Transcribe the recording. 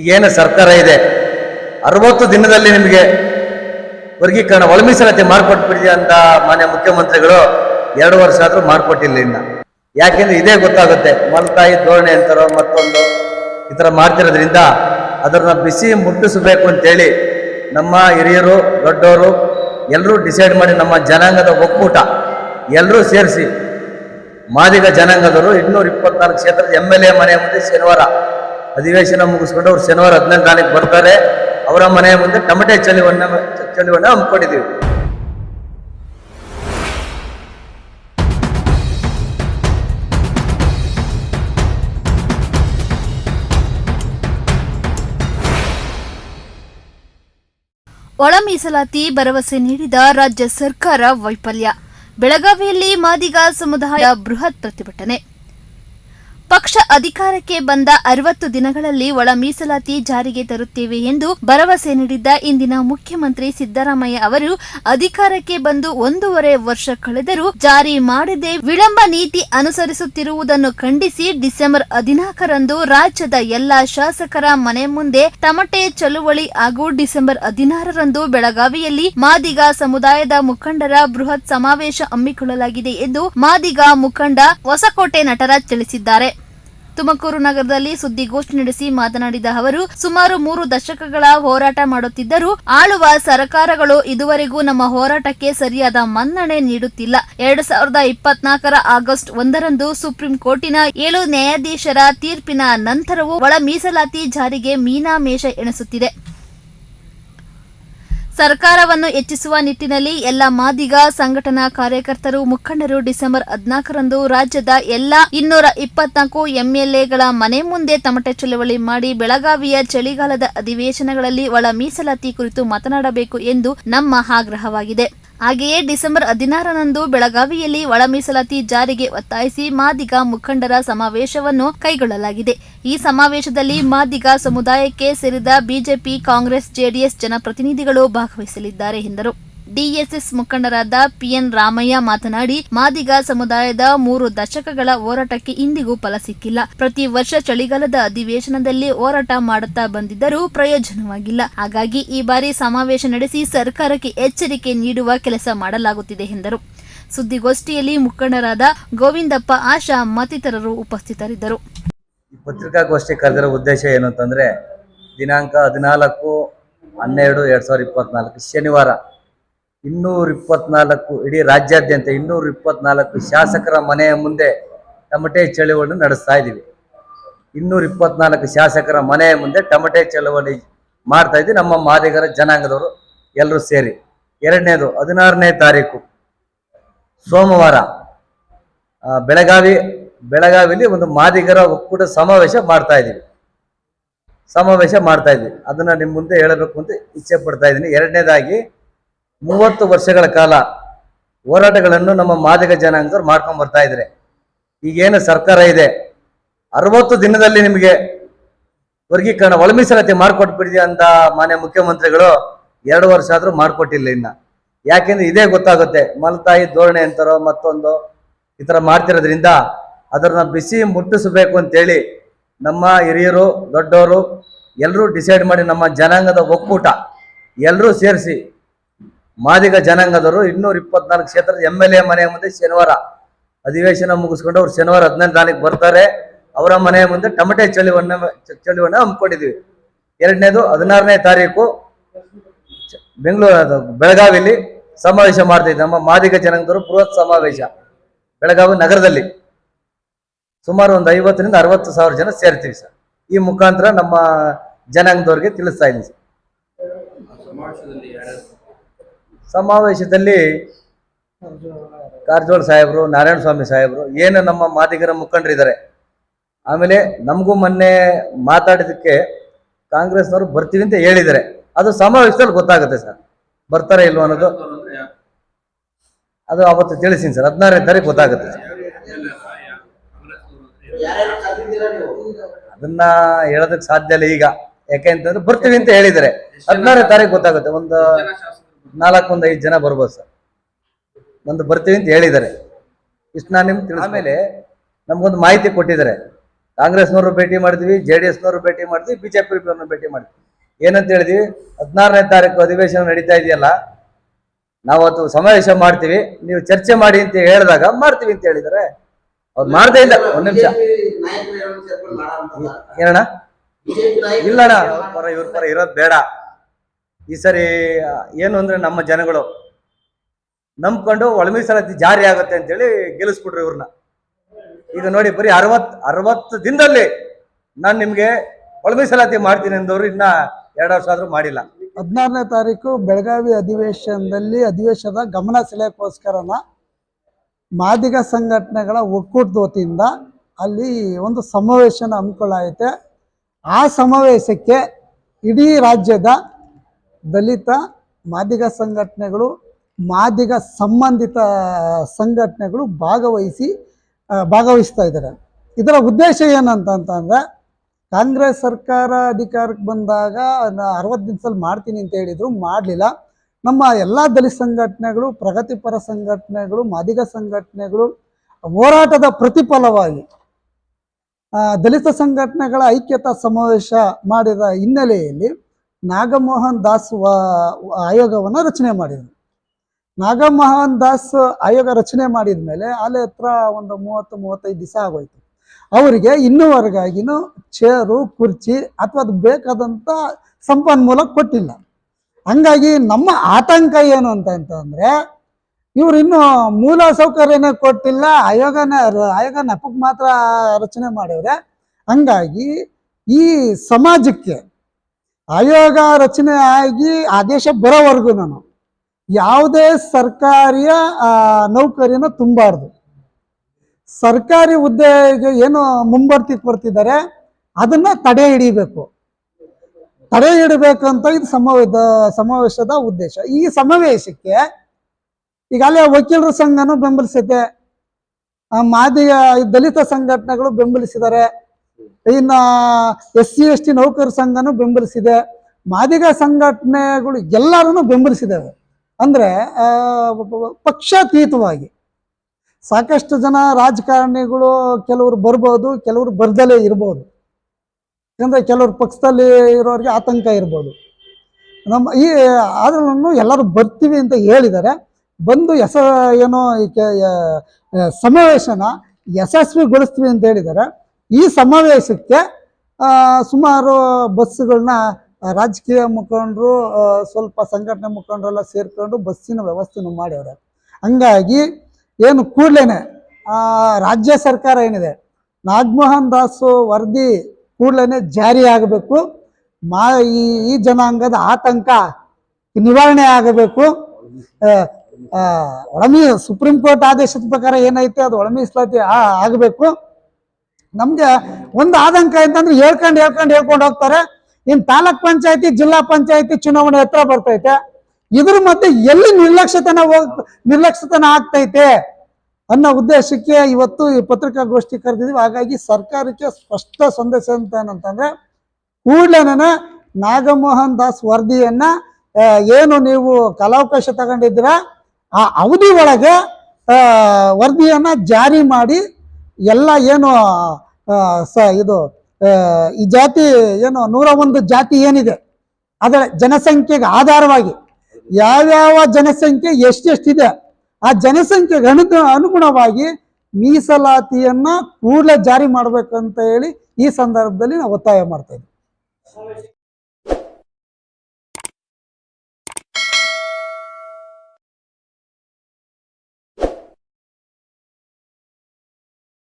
ಈಗೇನು ಸರ್ಕಾರ ಇದೆ? ಅರವತ್ತು ದಿನದಲ್ಲಿ ನಿಮಗೆ ವರ್ಗೀಕರಣ ಒಳ ಮೀಸಲಾತಿ ಮಾಡಿಕೊಟ್ಬಿಡಿದೆ ಅಂತ ಮಾನ್ಯ ಮುಖ್ಯಮಂತ್ರಿಗಳು ಎರಡು ವರ್ಷ ಆದರೂ ಮಾಡಿಕೊಟ್ಟಿಲ್ಲ ಇನ್ನ. ಯಾಕೆಂದ್ರೆ ಇದೇ ಗೊತ್ತಾಗುತ್ತೆ ಮಲ್ತಾಯಿ ಧೋರಣೆ ಅಂತಾರೋ ಮತ್ತೊಂದು ಈ ಥರ ಮಾಡ್ತಿರೋದ್ರಿಂದ ಅದನ್ನ ಬಿಸಿ ಮುಟ್ಟಿಸಬೇಕು ಅಂತೇಳಿ ನಮ್ಮ ಹಿರಿಯರು, ದೊಡ್ಡವರು ಎಲ್ಲರೂ ಡಿಸೈಡ್ ಮಾಡಿ ನಮ್ಮ ಜನಾಂಗದ ಒಕ್ಕೂಟ ಎಲ್ಲರೂ ಸೇರಿಸಿ, ಮಾದಿಗ ಜನಾಂಗದವರು ಇನ್ನೂರ ಇಪ್ಪತ್ನಾಲ್ಕು ಕ್ಷೇತ್ರದ ಎಂ ಎಲ್ ಎ ಮನೆ ಮುಂದೆ ಶನಿವಾರ ಅಧಿವೇಶನ ಮುಗಿಸ್ಕೊಂಡು ಅವ್ರು ಶನಿವಾರ ಹದಿನೈದು ತಾರೀಕು ಬರ್ತಾರೆ. ಅವರ ಮನೆಯ ಮುಂದೆ ಟಮಟೆ ಚಳಿವನ್ನ ಚಳಿವನ್ನ ಹಮ್ಮಿಕೊಂಡಿದ್ದೀವಿ. ಒಳ ಮೀಸಲಾತಿ ಭರವಸೆ ನೀಡಿದ ರಾಜ್ಯ ಸರ್ಕಾರ ವೈಫಲ್ಯ. ಬೆಳಗಾವಿಯಲ್ಲಿ ಮಾದಿಗ ಸಮುದಾಯ ಬೃಹತ್ ಪ್ರತಿಭಟನೆ. ಪಕ್ಷ ಅಧಿಕಾರಕ್ಕೆ ಬಂದ ಅರವತ್ತು ದಿನಗಳಲ್ಲಿ ಒಳ ಮೀಸಲಾತಿ ಜಾರಿಗೆ ತರುತ್ತೇವೆ ಎಂದು ಭರವಸೆ ನೀಡಿದ್ದ ಇಂದಿನ ಮುಖ್ಯಮಂತ್ರಿ ಸಿದ್ದರಾಮಯ್ಯ ಅವರು, ಅಧಿಕಾರಕ್ಕೆ ಬಂದು ಒಂದೂವರೆ ವರ್ಷ ಕಳೆದರೂ ಜಾರಿ ಮಾಡದೆ ವಿಳಂಬ ನೀತಿ ಅನುಸರಿಸುತ್ತಿರುವುದನ್ನು ಖಂಡಿಸಿ ಡಿಸೆಂಬರ್ ಹದಿನಾಲ್ಕರಂದು ರಾಜ್ಯದ ಎಲ್ಲಾ ಶಾಸಕರ ಮನೆ ಮುಂದೆ ತಮಟೆ ಚಳುವಳಿ ಹಾಗೂ ಡಿಸೆಂಬರ್ ಹದಿನಾರರಂದು ಬೆಳಗಾವಿಯಲ್ಲಿ ಮಾದಿಗ ಸಮುದಾಯದ ಮುಖಂಡರ ಬೃಹತ್ ಸಮಾವೇಶ ಹಮ್ಮಿಕೊಳ್ಳಲಾಗಿದೆ ಎಂದು ಮಾದಿಗ ಮುಖಂಡ ಹೊಸಕೋಟೆ ನಟರಾಜ್ ತಿಳಿಸಿದ್ದಾರೆ. ತುಮಕೂರು ನಗರದಲ್ಲಿ ಸುದ್ದಿಗೋಷ್ಠಿ ನಡೆಸಿ ಮಾತನಾಡಿದ ಅವರು, ಸುಮಾರು ಮೂರು ದಶಕಗಳ ಹೋರಾಟ ಮಾಡುತ್ತಿದ್ದರೂ ಆಳುವ ಸರ್ಕಾರಗಳು ಇದುವರೆಗೂ ನಮ್ಮ ಹೋರಾಟಕ್ಕೆ ಸರಿಯಾದ ಮನ್ನಣೆ ನೀಡುತ್ತಿಲ್ಲ. ಎರಡು ಸಾವಿರದ ಇಪ್ಪತ್ನಾಲ್ಕರ ಆಗಸ್ಟ್ ಒಂದರಂದು ಸುಪ್ರೀಂ ಕೋರ್ಟಿನ ಏಳು ನ್ಯಾಯಾಧೀಶರ ತೀರ್ಪಿನ ನಂತರವೂ ಒಳ ಮೀಸಲಾತಿ ಜಾರಿಗೆ ಮೀನಾಮೇಷ ಎಣಿಸುತ್ತಿದೆ. ಸರ್ಕಾರವನ್ನು ಹೆಚ್ಚಿಸುವ ನಿಟ್ಟಿನಲ್ಲಿ ಎಲ್ಲ ಮಾದಿಗ, ಸಂಘಟನಾ ಕಾರ್ಯಕರ್ತರು, ಮುಖಂಡರು ಡಿಸೆಂಬರ್ ಹದಿನಾಲ್ಕರಂದು ರಾಜ್ಯದ ಎಲ್ಲ ಇನ್ನೂರ ಇಪ್ಪತ್ನಾಲ್ಕು ಎಂಎಲ್ಎಗಳ ಮನೆ ಮುಂದೆ ತಮಟೆ ಚಳವಳಿ ಮಾಡಿ ಬೆಳಗಾವಿಯ ಚಳಿಗಾಲದ ಅಧಿವೇಶನಗಳಲ್ಲಿ ಒಳ ಮೀಸಲಾತಿ ಕುರಿತು ಮಾತನಾಡಬೇಕು ಎಂದು ನಮ್ಮ ಆಗ್ರಹವಾಗಿದೆ. ಹಾಗೆಯೇ ಡಿಸೆಂಬರ್ ಹದಿನಾರರಂದು ಬೆಳಗಾವಿಯಲ್ಲಿ ಒಳ ಮೀಸಲಾತಿ ಜಾರಿಗೆ ಒತ್ತಾಯಿಸಿ ಮಾದಿಗ ಮುಖಂಡರ ಸಮಾವೇಶವನ್ನು ಕೈಗೊಳ್ಳಲಾಗಿದೆ. ಈ ಸಮಾವೇಶದಲ್ಲಿ ಮಾದಿಗ ಸಮುದಾಯಕ್ಕೆ ಸೇರಿದ ಬಿಜೆಪಿ, ಕಾಂಗ್ರೆಸ್, ಜೆಡಿಎಸ್ ಜನಪ್ರತಿನಿಧಿಗಳು ಭಾಗವಹಿಸಲಿದ್ದಾರೆ ಎಂದರು. ಡಿಎಸ್ಎಸ್ ಮುಖಂಡರಾದ ಪಿಎನ್ ರಾಮಯ್ಯ ಮಾತನಾಡಿ, ಮಾದಿಗ ಸಮುದಾಯದ ಮೂರು ದಶಕಗಳ ಹೋರಾಟಕ್ಕೆ ಇಂದಿಗೂ ಫಲ ಸಿಕ್ಕಿಲ್ಲ. ಪ್ರತಿ ವರ್ಷ ಚಳಿಗಾಲದ ಅಧಿವೇಶನದಲ್ಲಿ ಹೋರಾಟ ಮಾಡುತ್ತಾ ಬಂದಿದ್ದರೂ ಪ್ರಯೋಜನವಾಗಿಲ್ಲ. ಹಾಗಾಗಿ ಈ ಬಾರಿ ಸಮಾವೇಶ ನಡೆಸಿ ಸರ್ಕಾರಕ್ಕೆ ಎಚ್ಚರಿಕೆ ನೀಡುವ ಕೆಲಸ ಮಾಡಲಾಗುತ್ತಿದೆ ಎಂದರು. ಸುದ್ದಿಗೋಷ್ಠಿಯಲ್ಲಿ ಮುಖಂಡರಾದ ಗೋವಿಂದಪ್ಪ ಆಶಾ ಮತ್ತಿತರರು ಉಪಸ್ಥಿತರಿದ್ದರು. ಪತ್ರಿಕಾಗೋಷ್ಠಿ ಕರೆದಿರೋ ಉದ್ದೇಶ ಏನು ಅಂತಂದ್ರೆ, ದಿನಾಂಕ ಹದಿನಾಲ್ಕು ಹನ್ನೆರಡು ಎರಡ್ ಸಾವಿರದ ಇಪ್ಪತ್ನಾಲ್ಕು, ಶನಿವಾರ. ಇನ್ನೂರ ಇಪ್ಪತ್ನಾಲ್ಕು ಇಡೀ ರಾಜ್ಯಾದ್ಯಂತ ಇನ್ನೂರ ಇಪ್ಪತ್ನಾಲ್ಕು ಶಾಸಕರ ಮನೆಯ ಮುಂದೆ ಟಮಟೆ ಚಳುವಳಿ ನಡೆಸ್ತಾ ಇದ್ದೀವಿ. ಇನ್ನೂರ ಇಪ್ಪತ್ನಾಲ್ಕು ಶಾಸಕರ ಮನೆಯ ಮುಂದೆ ಟಮಟೆ ಚಳುವಳಿ ಮಾಡ್ತಾ ಇದ್ದೀವಿ. ನಮ್ಮ ಮಾದಿಗರ ಜನಾಂಗದವರು ಎಲ್ಲರೂ ಸೇರಿ. ಎರಡನೇದು, ಹದಿನಾರನೇ ತಾರೀಕು, ಸೋಮವಾರ ಬೆಳಗಾವಿ, ಬೆಳಗಾವಿಯಲ್ಲಿ ಒಂದು ಮಾದಿಗರ ಒಕ್ಕೂಟ ಸಮಾವೇಶ ಮಾಡ್ತಾ ಇದ್ದೀವಿ. ಸಮಾವೇಶ ಮಾಡ್ತಾ ಇದ್ವಿ ಅದನ್ನು ನಿಮ್ಮ ಮುಂದೆ ಹೇಳಬೇಕು ಅಂತ ಇಚ್ಛೆ ಪಡ್ತಾ ಇದ್ದೀನಿ. ಎರಡನೇದಾಗಿ ಮೂವತ್ತು ವರ್ಷಗಳ ಕಾಲ ಹೋರಾಟಗಳನ್ನು ನಮ್ಮ ಮಾದಿಗ ಜನಾಂಗದವ್ರು ಮಾಡ್ಕೊಂಡ್ ಬರ್ತಾ ಇದ್ದಾರೆ ಈಗೇನು ಸರ್ಕಾರ ಇದೆ, ಅರವತ್ತು ದಿನದಲ್ಲಿ ನಿಮಗೆ ವರ್ಗೀಕರಣ ಒಳ ಮೀಸಲಾತಿ ಮಾಡಿಕೊಟ್ಬಿಡಿದೆ ಅಂತ ಮಾನ್ಯ ಮುಖ್ಯಮಂತ್ರಿಗಳು ಎರಡು ವರ್ಷ ಆದರೂ ಮಾಡಿಕೊಟ್ಟಿಲ್ಲ ಇನ್ನು. ಯಾಕೆಂದ್ರೆ ಇದೇ ಗೊತ್ತಾಗುತ್ತೆ, ಮಲತಾಯಿ ಧೋರಣೆ ಅಂತಾರೋ ಮತ್ತೊಂದು ಈ ಥರ ಮಾಡ್ತಿರೋದ್ರಿಂದ ಅದನ್ನ ಬಿಸಿ ಮುಟ್ಟಿಸಬೇಕು ಅಂತೇಳಿ ನಮ್ಮ ಹಿರಿಯರು, ದೊಡ್ಡವರು ಎಲ್ಲರೂ ಡಿಸೈಡ್ ಮಾಡಿ ನಮ್ಮ ಜನಾಂಗದ ಒಕ್ಕೂಟ, ಎಲ್ಲರೂ ಸೇರಿಸಿ ಮಾದಿಗ ಜನಾಂಗದವರು ಇನ್ನೂರ ಇಪ್ಪತ್ನಾಲ್ಕು ಕ್ಷೇತ್ರದ ಎಂ ಎಲ್ ಎ ಮನೆಯ ಮುಂದೆ ಶನಿವಾರ ಅಧಿವೇಶನ ಮುಗಿಸ್ಕೊಂಡು ಅವ್ರು ಶನಿವಾರ ಹದಿನೈದು ತಾರೀಕು ಬರ್ತಾರೆ. ಅವರ ಮನೆಯ ಮುಂದೆ ಟಮಟೆ ಚಳಿವನ್ನ ಚಳಿವನ್ನ ಹಮ್ಮಿಕೊಂಡಿದ್ದೀವಿ ಎರಡನೇದು ಹದಿನಾರನೇ ತಾರೀಕು ಬೆಂಗಳೂರು ಬೆಳಗಾವಿಲಿ ಸಮಾವೇಶ ಮಾಡ್ತಿದ್ವಿ ನಮ್ಮ ಮಾದಿಗ ಜನಾಂಗದವರು ಬೃಹತ್ ಸಮಾವೇಶ ಬೆಳಗಾವಿ ನಗರದಲ್ಲಿ. ಸುಮಾರು ಒಂದು ಐವತ್ತರಿಂದ ಅರವತ್ತು ಸಾವಿರ ಜನ ಸೇರ್ತೀವಿ ಸರ್. ಈ ಮುಖಾಂತರ ನಮ್ಮ ಜನಾಂಗದವ್ರಿಗೆ ತಿಳಿಸ್ತಾ ಇದ್ದೀನಿ ಸರ್. ಸಮಾವೇಶದಲ್ಲಿ ಕಾರಜೋಳ ಸಾಹೇಬರು, ನಾರಾಯಣ ಸ್ವಾಮಿ ಸಾಹೇಬರು, ಏನು ನಮ್ಮ ಮಾದಿಗರ ಮುಖಂಡರಿದ್ದಾರೆ ಆಮೇಲೆ ನಮಗೂ ಮೊನ್ನೆ ಮಾತಾಡಿದಕ್ಕೆ ಕಾಂಗ್ರೆಸ್ನವರು ಬರ್ತೀವಿ ಅಂತ ಹೇಳಿದ್ದಾರೆ. ಅದು ಸಮಾವೇಶದಲ್ಲಿ ಗೊತ್ತಾಗುತ್ತೆ ಸರ್. ಬರ್ತಾರೆ ಇಲ್ವ ಅನ್ನೋದು? ಅದು ಅವತ್ತು ತಿಳಿಸಿನಿ ಸರ್. ಹದಿನಾರನೇ ತಾರೀಕು ಗೊತ್ತಾಗುತ್ತೆ? ಅದನ್ನ ಹೇಳೋದಕ್ಕೆ ಸಾಧ್ಯ ಇಲ್ಲ ಈಗ. ಯಾಕೆ ಅಂತಂದ್ರೆ ಬರ್ತೀವಿ ಅಂತ ಹೇಳಿದ್ದಾರೆ. ಹದಿನಾರನೇ ತಾರೀಕು ಗೊತ್ತಾಗುತ್ತೆ. ಒಂದು ಜನ ಶಾಸಕರು ನಾಲ್ಕು ಒಂದು ಐದು ಜನ ಬರ್ಬೋದು ಸರ್. ಒಂದು ಬರ್ತೀವಿ ಅಂತ ಹೇಳಿದ್ದಾರೆ. ಇಷ್ಟು ನಾನು ನಿಮ್ಗೆ ತಿಳಿದ ಆಮೇಲೆ ನಮಗೊಂದು ಮಾಹಿತಿ ಕೊಟ್ಟಿದ್ದಾರೆ. ಕಾಂಗ್ರೆಸ್ನವರು ಭೇಟಿ ಮಾಡಿದ್ವಿ ಜೆ ಡಿ ಎಸ್ನವರು ಭೇಟಿ ಮಾಡಿದ್ವಿ ಬಿಜೆಪಿ ಭೇಟಿ ಮಾಡಿದ್ವಿ. ಏನಂತ ಹೇಳಿದ್ವಿ? ಹದಿನಾರನೇ ತಾರೀಕು ಅಧಿವೇಶನ ನಡೀತಾ ಇದೆಯಲ್ಲ ನಾವು ಅವತ್ತು ಸಮಾವೇಶ ಮಾಡ್ತೀವಿ ನೀವು ಚರ್ಚೆ ಮಾಡಿ ಅಂತ ಹೇಳಿದಾಗ ಮಾಡ್ತೀವಿ ಅಂತ ಹೇಳಿದ್ದಾರೆ. ಅವ್ರು ಮಾಡ್ದೇ ಇಲ್ಲ ಒಂದು ನಿಮಿಷ. ಏನಣ್ಣ? ಇಲ್ಲಣ್ಣ ಅವ್ರ ಪರ ಇವ್ರ ಪರ ಇರೋದು ಬೇಡ. ಈ ಸರಿ ಏನು ಅಂದ್ರೆ ನಮ್ಮ ಜನಗಳು ನಂಬ್ಕೊಂಡು ಒಳ ಮೀಸಲಾತಿ ಜಾರಿ ಆಗುತ್ತೆ ಅಂತೇಳಿ ಗೆಲ್ಲಿಸ್ಬಿಟ್ರು ಇವ್ರನ್ನ. ಈಗ ನೋಡಿ, ಬರೀ ಅರವತ್, ಅರವತ್ತು ದಿನದಲ್ಲಿ ನಾನು ನಿಮಗೆ ಒಳಮೀಸಲಾತಿ ಮಾಡ್ತೀನಿ ಅಂದವ್ರು ಇನ್ನ ಎರಡು ವರ್ಷ ಆದ್ರೂ ಮಾಡಿಲ್ಲ. ಹದಿನಾರನೇ ತಾರೀಕು ಬೆಳಗಾವಿ ಅಧಿವೇಶನದಲ್ಲಿ ಅಧಿವೇಶನದ ಗಮನ ಸೆಳೆಯೋಕ್ಕೋಸ್ಕರನ ಮಾದಿಗ ಸಂಘಟನೆಗಳ ಒಕ್ಕೂಟದ ವತಿಯಿಂದ ಅಲ್ಲಿ ಒಂದು ಸಮಾವೇಶನ ಹಮ್ಮಿಕೊಳ್ಳಾಯಿತೆ. ಆ ಸಮಾವೇಶಕ್ಕೆ ಇಡೀ ರಾಜ್ಯದ ದಲಿತ ಮಾದಿಗ ಸಂಘಟನೆಗಳು, ಮಾದಿಗ ಸಂಬಂಧಿತ ಸಂಘಟನೆಗಳು ಭಾಗವಹಿಸಿ ಭಾಗವಹಿಸ್ತಾ ಇದ್ದಾರೆ. ಇದರ ಉದ್ದೇಶ ಏನಂತಂತಂದ್ರೆ, ಕಾಂಗ್ರೆಸ್ ಸರ್ಕಾರ ಅಧಿಕಾರಕ್ಕೆ ಬಂದಾಗ ಅರವತ್ತು ದಿವಸದಲ್ಲಿ ಮಾಡ್ತೀನಿ ಅಂತ ಹೇಳಿದ್ರು, ಮಾಡಲಿಲ್ಲ. ನಮ್ಮ ಎಲ್ಲ ದಲಿತ ಸಂಘಟನೆಗಳು, ಪ್ರಗತಿಪರ ಸಂಘಟನೆಗಳು, ಮಾದಿಗ ಸಂಘಟನೆಗಳು ಹೋರಾಟದ ಪ್ರತಿಫಲವಾಗಿ ದಲಿತ ಸಂಘಟನೆಗಳ ಐಕ್ಯತಾ ಸಮಾವೇಶ ಮಾಡಿದ ಹಿನ್ನೆಲೆಯಲ್ಲಿ ನಾಗಮೋಹನ್ ದಾಸ್ ಆಯೋಗವನ್ನು ರಚನೆ ಮಾಡಿದರು. ನಾಗಮೋಹನ್ ದಾಸ್ ಆಯೋಗ ರಚನೆ ಮಾಡಿದ ಮೇಲೆ ಅಲ್ಲಿ ಹತ್ರ ಒಂದು ಮೂವತ್ತು, ಮೂವತ್ತೈದು ದಿವಸ ಆಗೋಯ್ತು. ಅವರಿಗೆ ಇನ್ನೂವರೆಗಾಗಿನೂ ಚೇರು, ಕುರ್ಚಿ ಅಥವಾ ಅದು ಬೇಕಾದಂಥ ಸಂಪನ್ಮೂಲ ಕೊಟ್ಟಿಲ್ಲ. ಹಂಗಾಗಿ ನಮ್ಮ ಆತಂಕ ಏನು ಅಂತ ಅಂತಂದ್ರೆ, ಇವರು ಇನ್ನು ಮೂಲ ಸೌಕರ್ಯನೇ ಕೊಟ್ಟಿಲ್ಲ, ಆಯೋಗನ ಆಯೋಗ ನೆಪಕ್ಕೆ ಮಾತ್ರ ರಚನೆ ಮಾಡಿದ್ರೆ ಹಂಗಾಗಿ ಈ ಸಮಾಜಕ್ಕೆ ಆಯೋಗ ರಚನೆ ಆಗಿ ಆದೇಶ ಬರೋವರೆಗೂ ನಾನು. ಯಾವುದೇ ಸರ್ಕಾರಿಯ ನೌಕರಿನ ತುಂಬಾರ್ದು. ಸರ್ಕಾರಿ ಹುದ್ದೆಗೆ ಏನು ಮುಂಬರ್ತಿ ಕೊಡ್ತಿದ್ದಾರೆ ಅದನ್ನ ತಡೆ ಹಿಡಿಬೇಕು. ತಡೆ ಹಿಡಬೇಕಂತ ಇದು ಸಮಾವೇಶ ಸಮಾವೇಶದ ಉದ್ದೇಶ. ಈ ಸಮಾವೇಶಕ್ಕೆ ಈಗಾಗಲೇ ವಕೀಲರ ಸಂಘನೂ ಬೆಂಬಲಿಸಿದೆ ಮಾದಿಯ ದಲಿತ ಸಂಘಟನೆಗಳು ಬೆಂಬಲಿಸಿದ್ದಾರೆ. ಇನ್ನ ಎಸ್ ಸಿ ಎಸ್ ಟಿ ನೌಕರ ಸಂಘನೂ ಬೆಂಬಲಿಸಿದೆ. ಮಾದಿಗ ಸಂಘಟನೆಗಳು ಎಲ್ಲರೂ ಬೆಂಬಲಿಸಿದ್ದಾವೆ ಅಂದ್ರೆ ಪಕ್ಷಾತೀತವಾಗಿ. ಸಾಕಷ್ಟು ಜನ ರಾಜಕಾರಣಿಗಳು ಕೆಲವರು ಬರ್ಬೋದು, ಕೆಲವರು ಬರ್ದಲೇ ಇರ್ಬೋದು. ಯಾಕಂದ್ರೆ ಕೆಲವರು ಪಕ್ಷದಲ್ಲಿ ಇರೋರಿಗೆ ಆತಂಕ ಇರ್ಬೋದು. ನಮ್ಮ ಈ ಆದ್ರೂ ಎಲ್ಲರೂ ಬರ್ತೀವಿ ಅಂತ ಹೇಳಿದ್ದಾರೆ ಬಂದು ಎಸ, ಏನೋ ಸಮಾವೇಶನ ಯಶಸ್ವಿಗೊಳಿಸ್ತೀವಿ ಅಂತ ಹೇಳಿದ್ದಾರೆ ಈ ಸಮಾವೇಶಕ್ಕೆ ಸುಮಾರು ಬಸ್ಸುಗಳನ್ನ ರಾಜಕೀಯ ಮುಖಂಡರು ಸ್ವಲ್ಪ ಸಂಘಟನೆ ಮುಖಂಡರೆಲ್ಲ ಸೇರ್ಕೊಂಡು ಬಸ್ಸಿನ ವ್ಯವಸ್ಥೆನೂ ಮಾಡ್ಯವ್ರೆ. ಹಂಗಾಗಿ ಏನು ಕೂಡ್ಲೇನೆ ಆ, ರಾಜ್ಯ ಸರ್ಕಾರ ಏನಿದೆ ನಾಗಮೋಹನ್ ದಾಸ್ ವರದಿ ಕೂಡ್ಲೇನೆ ಜಾರಿ ಆಗಬೇಕು. ಮಾ ಈ ಜನಾಂಗದ ಆತಂಕ ನಿವಾರಣೆ ಆಗಬೇಕು. ಒಳಮಿ ಸುಪ್ರೀಂ ಕೋರ್ಟ್ ಆದೇಶದ ಪ್ರಕಾರ ಏನೈತೆ ಅದು ಒಳಮೀಸಲಾತಿ ಆಗಬೇಕು. ನಮ್ಗೆ ಒಂದು ಆತಂಕ ಅಂತಂದ್ರೆ ಹೇಳ್ಕೊಂಡು ಹೇಳ್ಕೊಂಡು ಹೇಳ್ಕೊಂಡು ಹೋಗ್ತಾರೆ. ಇನ್ ತಾಲೂಕ್ ಪಂಚಾಯತಿ, ಜಿಲ್ಲಾ ಪಂಚಾಯತಿ ಚುನಾವಣೆ ಹತ್ರ ಬರ್ತೈತೆ. ಇದ್ರ ಮಧ್ಯೆ ಎಲ್ಲಿ ನಿರ್ಲಕ್ಷ್ಯತನ ಹೋಗ್ ನಿರ್ಲಕ್ಷ್ಯತನ ಆಗ್ತೈತೆ ಅನ್ನೋ ಉದ್ದೇಶಕ್ಕೆ ಇವತ್ತು ಈ ಪತ್ರಿಕಾಗೋಷ್ಠಿ ಕರೆದಿದ್ವಿ ಹಾಗಾಗಿ ಸರ್ಕಾರಕ್ಕೆ ಸ್ಪಷ್ಟ ಸಂದೇಶ ಅಂತ ಏನಂತಂದ್ರೆ ಕೂಡ್ಲೇನೆ ನಾಗಮೋಹನ್ ದಾಸ್ ವರದಿಯನ್ನ ಏನು ನೀವು ಕಲಾವಕಾಶ ತಗೊಂಡಿದ್ದೀರಾ, ಆ ಅವಧಿ ಒಳಗೆ ವರದಿಯನ್ನ ಜಾರಿ ಮಾಡಿ ಎಲ್ಲ ಏನು ಸ, ಇದು ಈ ಜಾತಿ ಏನು, ನೂರ ಒಂದು ಜಾತಿ ಏನಿದೆ, ಅದರ ಜನಸಂಖ್ಯೆಗೆ ಆಧಾರವಾಗಿ ಯಾವ್ಯಾವ ಜನಸಂಖ್ಯೆ ಎಷ್ಟೆಷ್ಟಿದೆ, ಆ ಜನಸಂಖ್ಯೆಗೆ ಅನು ಅನುಗುಣವಾಗಿ ಮೀಸಲಾತಿಯನ್ನ ಕೂಡಲೇ ಜಾರಿ ಮಾಡ್ಬೇಕಂತ ಹೇಳಿ ಈ ಸಂದರ್ಭದಲ್ಲಿ ನಾವು ಒತ್ತಾಯ ಮಾಡ್ತಾ ಇದ್ದೀವಿ.